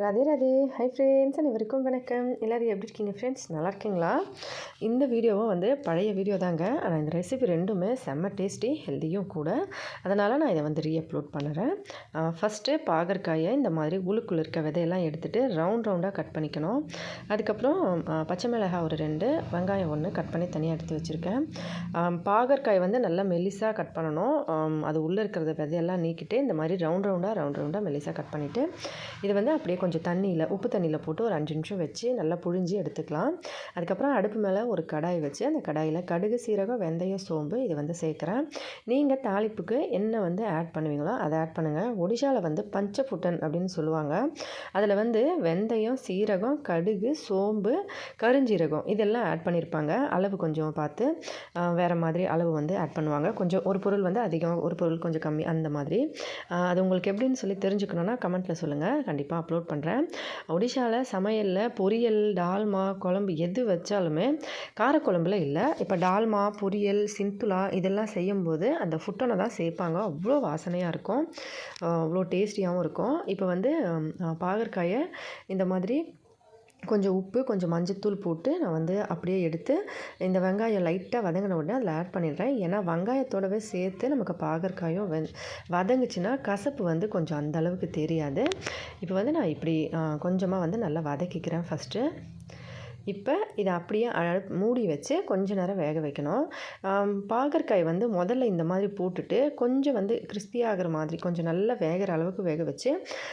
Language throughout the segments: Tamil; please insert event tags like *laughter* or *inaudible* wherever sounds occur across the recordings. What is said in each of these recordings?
ராதே ராதே. ஹை ஃப்ரெண்ட்ஸ் அனைவருக்கும் வணக்கம். எல்லோரும் எப்படி இருக்கீங்க ஃப்ரெண்ட்ஸ் நல்லா இருக்கீங்களா? இந்த வீடியோவும் வந்து பழைய வீடியோ தாங்க. ஆனால் இந்த ரெசிபி ரெண்டுமே செம்ம டேஸ்டி ஹெல்த்தியும் கூட. அதனால் நான் இதை வந்து ரீ அப்லோட் பண்ணுறேன் ஃபஸ்ட்டு பாகற்காயை இந்த மாதிரி உள்ளுக்குள்ளே இருக்க விதையெல்லாம் எடுத்துகிட்டு ரவுண்ட் ரவுண்டாக கட் பண்ணிக்கணும். அதுக்கப்புறம் பச்சை மிளகாய் ஒரு ரெண்டு வெங்காயம் ஒன்று கட் பண்ணி தனியாக எடுத்து வச்சுருக்கேன். பாகற்காய் வந்து நல்லா மெல்லிஸாக கட் பண்ணணும். அது உள்ளே இருக்கிறத விதையெல்லாம் நீக்கிட்டு இந்த மாதிரி ரவுண்ட் ரவுண்டாக ரவுண்ட் ரவுண்டாக மெல்லிஸாக கட் பண்ணிவிட்டு இது வந்து அப்படியே கொஞ்சம் தண்ணியில் உப்பு தண்ணியில் போட்டு ஒரு அஞ்சு நிமிஷம் வச்சு நல்லா புழிஞ்சு எடுத்துக்கலாம். அதுக்கப்புறம் அடுப்பு மேலே ஒரு கடாய் வச்சு அந்த கடாயில் கடுகு சீரகம் வெந்தயம் சோம்பு இது வந்து சேர்க்குறேன். நீங்கள் தாளிப்புக்கு என்ன வந்து ஆட் பண்ணுவீங்களோ அதை ஆட் பண்ணுங்கள் ஒடிஷாவில் வந்து பஞ்சபுட்டன் அப்படின்னு சொல்லுவாங்க. அதில் வந்து வெந்தயம் சீரகம் கடுகு சோம்பு கருஞ்சீரகம் இதெல்லாம் ஆட் பண்ணியிருப்பாங்க அளவு கொஞ்சம் பார்த்து வேறு மாதிரி அளவு வந்து ஆட் பண்ணுவாங்க. கொஞ்சம் ஒரு பொருள் வந்து அதிகம் ஒரு பொருள் கொஞ்சம் கம்மி அந்த மாதிரி. அது உங்களுக்கு எப்படின்னு சொல்லி தெரிஞ்சுக்கணுன்னா கமெண்ட்டில் சொல்லுங்கள் கண்டிப்பாக அப்லோட் பண்ணுறேன் ஒடிஷாவில் சமையலில் பொரியல் டால்மா குழம்பு எது வச்சாலுமே காரக்குழம்புல இல்லை. இப்போ டால்மா பொரியல் சிந்துலா இதெல்லாம் செய்யும்போது அந்த ஃபுட்டனை தான் சேர்ப்பாங்க. அவ்வளோ வாசனையாக இருக்கும். அவ்வளோ டேஸ்டியாகவும் இருக்கும். இப்போ வந்து பாகற்காயை இந்த மாதிரி கொஞ்சம் உப்பு கொஞ்சம் மஞ்சத்தூள் போட்டு நான் வந்து அப்படியே எடுத்து இந்த வெங்காயம் லைட்டாக வதங்கின உடனே அதில் ஆட் பண்ணிடுறேன். ஏன்னா வெங்காயத்தோடவே சேர்த்து நமக்கு பாகற்காயும் வெ வதங்குச்சுன்னா கசப்பு வந்து கொஞ்சம் அந்த அளவுக்கு தெரியாது. இப்போ வந்து நான் இப்படி கொஞ்சமாக வந்து நல்லா வதக்கிக்கிறேன் ஃபஸ்ட்டு இப்போ இதை அப்படியே அழ- மூடி வச்சு கொஞ்ச நேரம் வேக வைக்கணும். பாகற்காய் வந்து முதல்ல இந்த மாதிரி போட்டுட்டு கொஞ்சம் வந்து கிறிஸ்பி ஆகிற மாதிரி கொஞ்சம் நல்லா வேகிற அளவுக்கு வேக வச்சு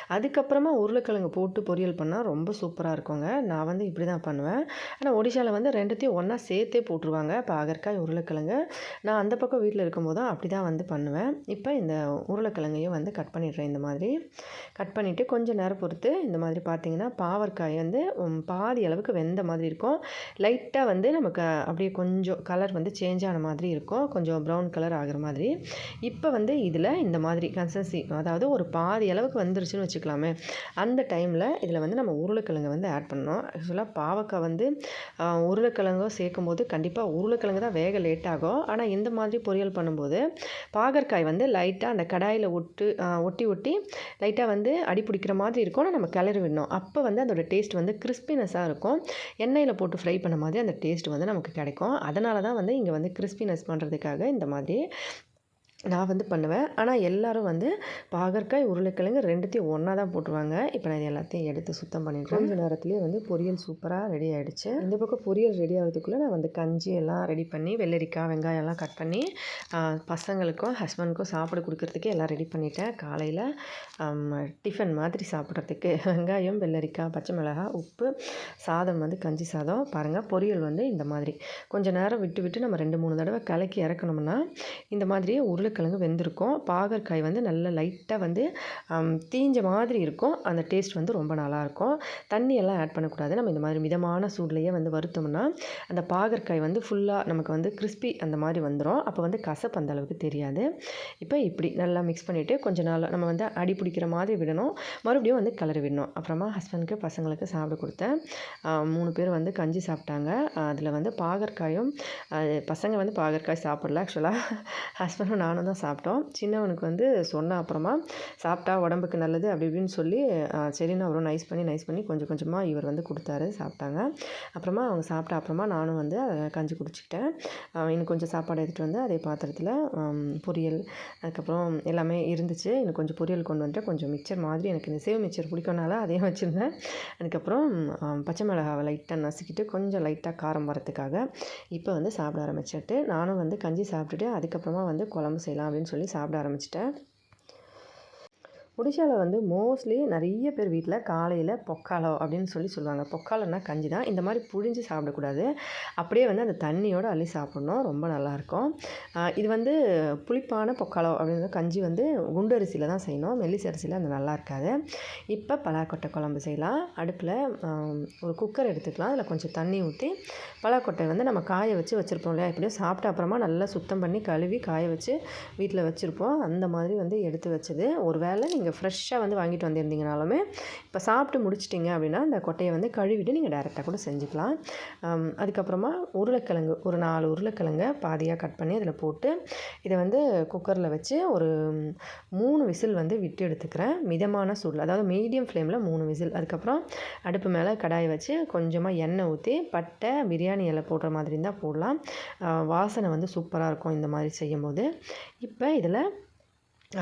அதுக்கப்புறமா உருளைக்கிழங்கு போட்டு பொரியல் பண்ணால் ரொம்ப சூப்பராக இருக்குங்க. நான் வந்து இப்படி தான் பண்ணுவேன். ஆனால் ஒடிஷாவில் வந்து ரெண்டுத்தையும் ஒன்றா சேர்த்தே போட்டுருவாங்க பாகற்காய் உருளைக்கிழங்கு. நான் அந்த பக்கம் வீட்டில் இருக்கும்போதும் தான் அப்படி தான் வந்து பண்ணுவேன். இப்போ இந்த உருளைக்கிழங்கையும் வந்து கட் பண்ணிடுறேன் இந்த மாதிரி. கட் பண்ணிவிட்டு கொஞ்சம் நேரம் பொறுத்து இந்த மாதிரி பார்த்தீங்கன்னா பாவற்காய் வந்து பாதி அளவுக்கு வெந்த மாதிரி இருக்கும். லைட்டாக வந்து நமக்கு அப்படியே கொஞ்சம் கலர் வந்து சேஞ்ச் ஆன மாதிரி இருக்கும். கொஞ்சம் ப்ரௌன் கலர் ஆகிற மாதிரி. இப்போ வந்து இதில் இந்த மாதிரி கன்சன்சி அதாவது ஒரு பாதி அளவுக்கு வந்துருச்சுன்னு வச்சுக்கலாமே. அந்த டைமில் இதில் வந்து நம்ம உருளைக்கிழங்கு வந்து ஆட் பண்ணணும். ஆக்சுவலாக பாவக்காய் வந்து உருளைக்கிழங்கும் சேர்க்கும் போது கண்டிப்பாக உருளைக்கிழங்கு தான் வேக லேட் ஆகும். ஆனால் இந்த மாதிரி பொரியல் பண்ணும்போது பாகற்காய் வந்து லைட்டாக அந்த கடாயில் ஒட்டு ஒட்டி ஒட்டி லைட்டாக வந்து அடி பிடிக்கிற மாதிரி இருக்கும். ஆனால் நம்ம கிளறி விடணும். அப்போ வந்து அதோட டேஸ்ட் வந்து கிறிஸ்பினஸாக இருக்கும். எண்ணெயில் போட்டு ஃப்ரை பண்ண மாதிரி அந்த டேஸ்ட் வந்து நமக்கு கிடைக்கும். அதனால தான் வந்து இங்கே வந்து கிறிஸ்பினஸ் பண்ணுறதுக்காக இந்த மாதிரி நான் வந்து பண்ணுவேன். ஆனால் எல்லாரும் வந்து பாகற்காய் உருளைக்கிழங்கு ரெண்டுத்தையும் ஒன்றா தான் போட்டுருவாங்க. இப்போ நான் இது எல்லாத்தையும் எடுத்து சுத்தம் பண்ணிடுறேன் கொஞ்ச நேரத்துலேயே வந்து பொரியல் சூப்பராக ரெடி ஆகிடுச்சு இந்த பக்கம் பொரியல் ரெடி ஆகிறதுக்குள்ளே நான் வந்து கஞ்சி எல்லாம் ரெடி பண்ணி வெள்ளரிக்காய் வெங்காயம் எல்லாம் கட் பண்ணி பசங்களுக்கும் ஹஸ்பண்டுக்கும் சாப்பிட கொடுக்கறதுக்கு எல்லாம் ரெடி பண்ணிட்டேன். காலையில் டிஃபன் மாதிரி சாப்பிட்றதுக்கு *laughs* வெங்காயம் வெள்ளரிக்காய் பச்சை மிளகாய் உப்பு சாதம் வந்து கஞ்சி சாதம். பாருங்கள் பொரியல் வந்து இந்த மாதிரி. கொஞ்சம் நேரம் விட்டு விட்டு நம்ம ரெண்டு மூணு தடவை கலக்கி இறக்கணும்னா இந்த மாதிரியே உருளை உருளைக்கிழங்கு வெந்திருக்கும். பாகற்காய் வந்து நல்லா லைட்டாக வந்து தீஞ்ச மாதிரி இருக்கும். அந்த டேஸ்ட் வந்து ரொம்ப நல்லாயிருக்கும். தண்ணியெல்லாம் ஆட் பண்ணக்கூடாது. நம்ம இந்த மாதிரி மிதமான சூட்லேயே வந்து வருத்தோம்னா அந்த பாகற்காய் வந்து ஃபுல்லாக நமக்கு வந்து கிறிஸ்பி அந்த மாதிரி வந்துடும் அப்போ வந்து கசப்பு அந்த அளவுக்கு தெரியாது. இப்போ இப்படி நல்லா மிக்ஸ் பண்ணிவிட்டு கொஞ்ச நாள் நம்ம வந்து அடி பிடிக்கிற மாதிரி விடணும். மறுபடியும் வந்து கிளறி விடணும். அப்புறமா ஹஸ்பண்டுக்கு பசங்களுக்கு சாப்பிட கொடுத்தேன். மூணு பேர் வந்து கஞ்சி சாப்பிட்டாங்க. அதில் வந்து பாகற்காயும் பசங்க வந்து பாகற்காய் சாப்பிடல ஆக்சுவலாக ஹஸ்பண்டும் *laughs* நானும் தான் சாப்பிட்டோம். சின்னவனுக்கு வந்து சொன்ன அப்புறமா சாப்பிட்டா உடம்புக்கு நல்லது அப்படி இப்படின்னு சொல்லி சரின்னு அவரும் நைஸ் பண்ணி நைஸ் பண்ணி கொஞ்சம் கொஞ்சமாக இவர் வந்து கொடுத்தாரு சாப்பிட்டாங்க. அப்புறமா அவங்க சாப்பிட்ட அப்புறமா நானும் வந்து அதை கஞ்சி குடிச்சிக்கிட்டேன். இன்னும் கொஞ்சம் சாப்பாடு எடுத்துகிட்டு வந்து அதே பாத்திரத்தில் பொரியல் அதுக்கப்புறம் எல்லாமே இருந்துச்சு. இன்னும் கொஞ்சம் பொரியல் கொண்டு வந்துட்டு கொஞ்சம் மிக்சர் மாதிரி எனக்கு இந்த சேவ் மிக்சர் பிடிக்கனால அதையும் வச்சுருந்தேன். அதுக்கப்புறம் பச்சை மிளகாவை லைட்டாக நசுக்கிட்டு கொஞ்சம் லைட்டாக காரம் வரத்துக்காக இப்போ வந்து சாப்பிட ஆரம்பிச்சிட்டு நானும் வந்து கஞ்சி சாப்பிட்டுட்டு அதுக்கப்புறமா வந்து குழம்பு செய்யலாம் அப்படின்னு சொல்லி சாப்பிட ஆரம்பிச்சிட்டேன். ஒடிஷாவில் வந்து மோஸ்ட்லி நிறைய பேர் வீட்டில் காலையில் பொக்காலோ அப்படின்னு சொல்லி சொல்லுவாங்க. பொக்காலோன்னா கஞ்சி தான். இந்த மாதிரி புழிஞ்சு சாப்பிடக்கூடாது. அப்படியே வந்து அந்த தண்ணியோடு அள்ளி சாப்பிடணும். ரொம்ப நல்லாயிருக்கும் இது வந்து புளிப்பான பொக்காலோ அப்படின்னு கஞ்சி வந்து குண்டு அரிசியில் தான் செய்யணும். மெல்லிஸ் அரிசியில் அது நல்லா இருக்காது. இப்போ பலாக்கொட்டை குழம்பு செய்யலாம். அடுப்பில் ஒரு குக்கர் எடுத்துக்கலாம். அதில் கொஞ்சம் தண்ணி ஊற்றி பலாக்கொட்டை வந்து நம்ம காய வச்சு வச்சுருப்போம் இல்லையா? எப்படியோ சாப்பிட்ட அப்புறமா நல்லா சுத்தம் பண்ணி கழுவி காய வச்சு வீட்டில் வச்சுருப்போம். அந்த மாதிரி வந்து எடுத்து வச்சது. ஒரு வேளை நீங்கள் நீங்கள் ஃப்ரெஷ்ஷாக வந்து வாங்கிட்டு வந்திருந்தீங்கனாலுமே இப்போ சாப்பிட்டு முடிச்சிட்டிங்க அப்படின்னா அந்த கொட்டையை வந்து கழுவிட்டு நீங்கள் டேரெக்டாக கூட செஞ்சுக்கலாம். அதுக்கப்புறமா உருளைக்கிழங்கு ஒரு நாலு உருளைக்கிழங்கை பாதியாக கட் பண்ணி அதில் போட்டு இதை வந்து குக்கரில் வச்சு ஒரு மூணு விசில் வந்து விட்டு எடுத்துக்கிறேன். மிதமான சூடில் அதாவது மீடியம் ஃப்ளேமில் மூணு விசில். அதுக்கப்புறம் அடுப்பு மேலே கடாயை வச்சு கொஞ்சமாக எண்ணெய் ஊற்றி பட்டை பிரியாணி இலை போடுற மாதிரி இருந்தால் போடலாம் வாசனை வந்து சூப்பராக இருக்கும் இந்த மாதிரி செய்யும்போது. இப்போ இதில்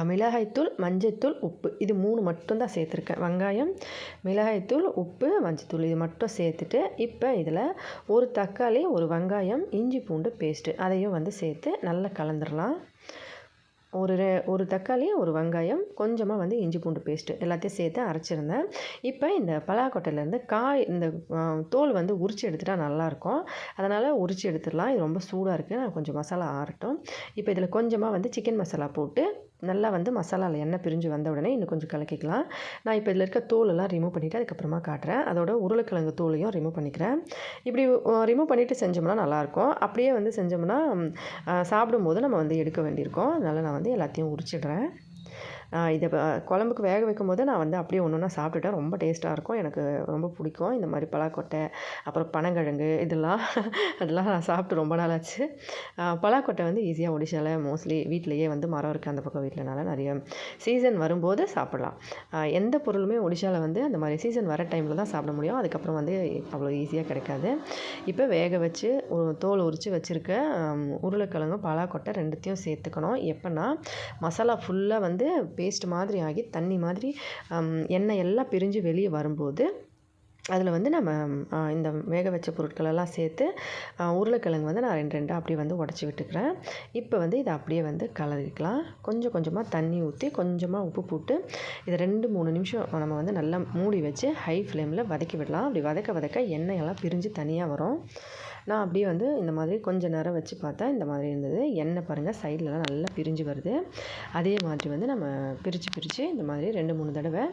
மிளகாய்த்தூள் மஞ்சத்தூள் உப்பு. இது மூணு மட்டும்தான் சேர்த்துருக்கேன். வெங்காயம் மிளகாய்த்தூள் உப்பு மஞ்சத்தூள். இது மட்டும் சேர்த்துட்டு இப்போ இதில் ஒரு தக்காளி ஒரு வெங்காயம் இஞ்சி பூண்டு பேஸ்ட்டு அதையும் வந்து சேர்த்து நல்லா கலந்துடலாம் ஒரு ரெ ஒரு தக்காளி ஒரு வெங்காயம் கொஞ்சமாக வந்து இஞ்சி பூண்டு பேஸ்ட்டு எல்லாத்தையும் சேர்த்து அரைச்சிருந்தேன். இப்போ இந்த பலாக்கொட்டையிலேருந்து காய் இந்த தோல் வந்து உரித்து எடுத்துட்டால் நல்லாயிருக்கும். அதனால் உரித்து எடுத்துடலாம். இது ரொம்ப சூடாக இருக்குது நான் கொஞ்சம் மசாலா ஆறட்டும். இப்போ இதில் கொஞ்சமாக வந்து சிக்கன் மசாலா போட்டு நல்லா வந்து மசாலாவில் எண்ணெய் பிரிஞ்சு வந்த உடனே இன்னும் கொஞ்சம் கலக்கிக்கலாம். நான் இப்போ இதில் இருக்க தோலெல்லாம் ரிமூவ் பண்ணிவிட்டு அதுக்கப்புறமா காட்டுறேன். அதோட உருளைக்கிழங்கு தோலையும் ரிமூவ் பண்ணிக்கிறேன். இப்படி ரிமூவ் பண்ணிவிட்டு செஞ்சோம்னா நல்லாயிருக்கும். அப்படியே வந்து செஞ்சோம்னா சாப்பிடும்போது நம்ம வந்து எடுக்க வேண்டியிருக்கும். அதனால் நான் வந்து எல்லாத்தையும் உரிச்சிடுறேன். இதை குழம்புக்கு வேக வைக்கும் போது நான் வந்து அப்படியே ஒன்று ஒன்றா சாப்பிட்டுட்டேன். ரொம்ப டேஸ்ட்டாக இருக்கும். எனக்கு ரொம்ப பிடிக்கும். இந்த மாதிரி பலாக்கொட்டை அப்புறம் பனங்கிழங்கு இதெல்லாம் *laughs* அதெல்லாம் நான் சாப்பிட்டு ரொம்ப நாள் ஆச்சு பலாக்கொட்டை வந்து ஈஸியாக ஒடிஷாவில் மோஸ்ட்லி வீட்டிலையே வந்து மரம் இருக்குது அந்த பக்கம் வீட்டிலனால நிறைய சீசன் வரும்போது சாப்பிட்லாம். எந்த பொருளுமே ஒடிஷாவில் வந்து அந்த மாதிரி சீசன் வர டைமில் தான் சாப்பிட முடியும். அதுக்கப்புறம் வந்து அவ்வளோ ஈஸியாக கிடைக்காது. இப்போ வேக வச்சு தோல் உரித்து வச்சுருக்க உருளைக்கிழங்கு பலாக்கொட்டை ரெண்டுத்தையும் சேர்த்துக்கணும். எப்போன்னா மசாலா ஃபுல்லாக வந்து பேஸ்ட் மாதிரி ஆகி தண்ணி மாதிரி எண்ணெய் எல்லாம் பிரிஞ்சு வெளியே வரும்போது அதில் வந்து நம்ம இந்த வேக வச்ச பொருட்களெல்லாம் சேர்த்து உருளைக்கிழங்கு வந்து நான் ரெண்டு ரெண்டாக அப்படியே வந்து உடச்சி விட்டுக்கிறேன். இப்போ வந்து இதை அப்படியே வந்து கலரிக்கலாம். கொஞ்சம் கொஞ்சமாக தண்ணி ஊற்றி கொஞ்சமாக உப்பு போட்டு இதை ரெண்டு மூணு நிமிஷம் நம்ம வந்து நல்லா மூடி வச்சு ஹை ஃப்ளேமில் வதக்கி விடலாம். அப்படி வதக்க வதக்க எண்ணெயெல்லாம் பிரிஞ்சு தனியாக வரும். நான் அப்படியே வந்து இந்த மாதிரி கொஞ்சம் நேரம் வச்சு பார்த்தா இந்த மாதிரி இருந்தது. எண்ணெய் பாருங்கள் சைட்லலாம் நல்லா பிரிஞ்சு வருது. அதே மாதிரி வந்து நம்ம பிரித்து பிரித்து இந்த மாதிரி ரெண்டு மூணு தடவை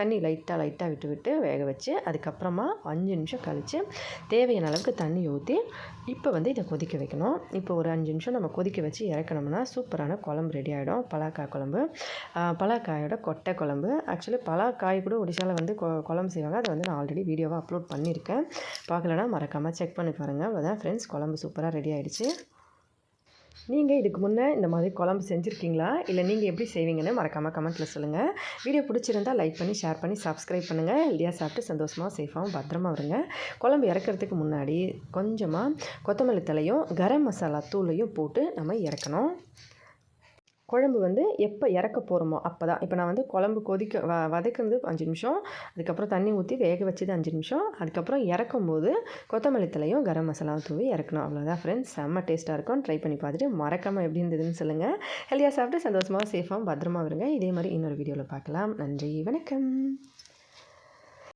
தண்ணி லைட்டாக லைட்டாக விட்டு விட்டு வேக வச்சு அதுக்கப்புறமா அஞ்சு நிமிஷம் கழித்து தேவையான அளவுக்கு தண்ணி ஊற்றி இப்போ வந்து இதை கொதிக்க வைக்கணும். இப்போ ஒரு அஞ்சு நிமிஷம் நம்ம கொதிக்க வச்சு இறக்கணும்னா சூப்பரான குழம்பு ரெடி ஆகிடும் பலாக்காய் குழம்பு. பலாக்காயோட கொட்டை குழம்பு. ஆக்சுவலி பலாக்காய் கூட ஒடிசாவில் வந்து குழம்பு செய்வாங்க. அதை வந்து நான் ஆல்ரெடி வீடியோவாக அப்லோட் பண்ணியிருக்கேன். பார்க்கலன்னா மறக்காமல் செக் பண்ணி. பண்ணி பாருங்கள் அதான் ஃப்ரெண்ட்ஸ் குழம்பு சூப்பராக ரெடி ஆகிடுச்சு நீங்கள் இதுக்கு முன்னே இந்த மாதிரி குழம்பு செஞ்சுருக்கீங்களா? இல்லை நீங்கள் எப்படி செய்வீங்கன்னு மறக்காமல் கமெண்ட்டில் சொல்லுங்கள் வீடியோ பிடிச்சிருந்தால் லைக் பண்ணி ஷேர் பண்ணி சப்ஸ்கிரைப் பண்ணுங்கள் ஹெல்தியாக சாப்பிட்டு சந்தோஷமாக சேஃபாகவும் பத்திரமா வருங்க குழம்பு இறக்கிறதுக்கு முன்னாடி கொஞ்சமாக கொத்தமல்லி தலையும் கரம் மசாலா தூளையும் போட்டு நம்ம இறக்கணும். குழம்பு வந்து எப்போ இறக்க போகிறோமோ அப்போ தான் இப்போ நான் வந்து குழம்பு கொதிக்க வ வதக்குறது அஞ்சு நிமிஷம். அதுக்கப்புறம் தண்ணி ஊற்றி வேக வச்சது அஞ்சு நிமிஷம். அதுக்கப்புறம் இறக்கும் போது கொத்தமல்லி தலையும் கரம் மசாலாவும் தூவி இறக்கணும். அவ்வளோதான் ஃப்ரெண்ட்ஸ் செம்ம டேஸ்ட்டாக இருக்கும். ட்ரை பண்ணி பார்த்துட்டு மறக்காமல் எப்படி இருந்ததுன்னு சொல்லுங்கள் ஹெல்தியாக சாப்பிட்டு சந்தோஷமாக சேஃபாகவும் பத்திரமா வருங்க இதே மாதிரி இன்னொரு வீடியோவில் பார்க்கலாம். நன்றி வணக்கம்.